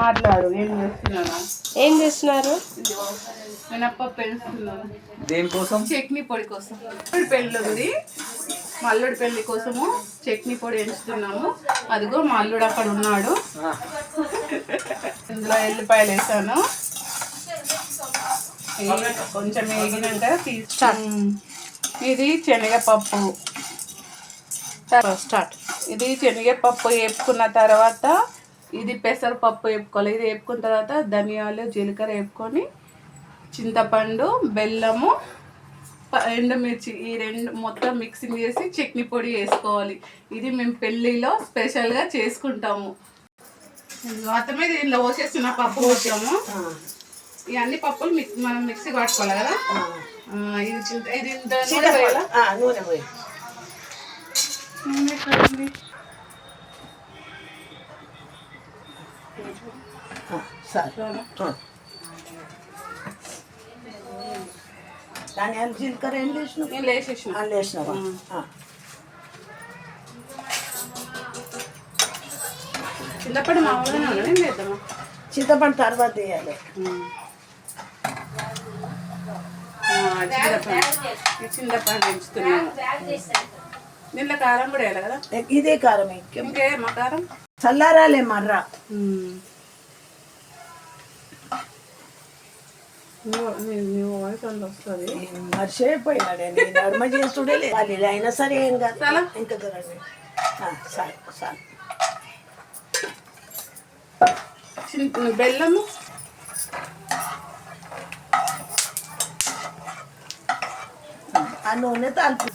మాట్లాడు ఏం చేస్తున్నాను ఏం చేస్తున్నారు? మినప్పప్పు వేస్తున్నాను దేనికోసం? చట్నీ పొడి కోసం. అల్లుడి పెళ్ళి ఉంది. మా అల్లుడి పెళ్ళి కోసము చట్నీ పొడి ఎంచుతున్నాము అదిగో మా అల్లుడు అక్కడ ఉన్నాడు. ఇందులో ఎల్లిపాయలు వేసాను. కొంచెం వేగినాక తీసి ఇది శనగపప్పు. స్టార్ట్. ఇది శనగపప్పు వేపుకున్న తర్వాత ఇది పెసరపప్పు వేపుకోవాలి. ఇది వేపుకున్న తర్వాత ధనియాలు జీలకర్ర వేపుకొని చింతపండు బెల్లము ఎండుమిర్చి ఈ రెండు మొత్తం మిక్సింగ్ చేసి చట్నీ పొడి వేసుకోవాలి. ఇది మేము పెళ్ళిలో స్పెషల్గా చేసుకుంటాము. మొత్తమే దీనిలో పోసేస్తున్న పప్పు ఈ అన్ని పప్పులు మనం మిక్సీ పట్టుకోవాలి కదా? ఇది చింత ఇది ఇంత నూనె? నూనె పోయి. సరే. ధనియాలు జీలకర్ర ఏం లేచినావు నేను లేచేసిన ఆ. చిన్నప్పటి మామూలుగానే చేద్దామా చింతపండు తర్వాత వేయాలి. చింతపండు. చింతపండు దీంట్లో కారం కూడా వేయాలి కదా? ఇదే కారం ఇంకే? మా కారం? చల్లారాలే మర్ర. మర్చిపోయినాడే నడుమ చేస్తుడే లేదు అయినా సరే ఏం కాదు? ఇంకా చూడండి. చాలు చిన్న బెల్లము? ఆ నూనె తాల్పు.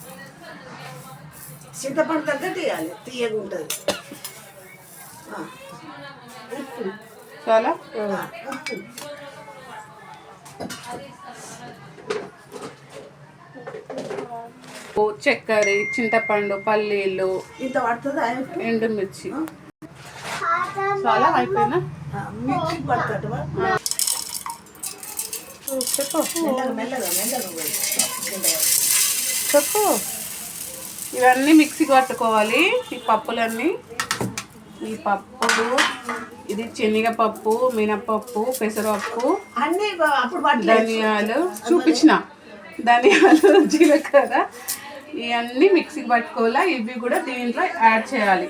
చింతపండు తగ్గట్టు వేయాలి తీయగా ఉంటుంది. చాలా? ఉప్పు. చక్కెర చింతపండు పల్లీలు ఇంత పడుతుందా? ఎండుమిర్చి. చాలా అయిపోయినా? మిక్సీ పడుతుంటవా చెప్పు. ఇవన్నీ మిక్సీకి పట్టుకోవాలి ఈ పప్పులన్నీ. ఈ పప్పులు ఇది శనగపప్పు మినపప్పు పెసరపప్పు అన్నీ ధనియాలు. చూపించిన. ధనియాలు జీలకర్ర ఇవన్నీ మిక్సీకి పట్టుకోవాలా. ఇవి కూడా దీంట్లో యాడ్ చేయాలి.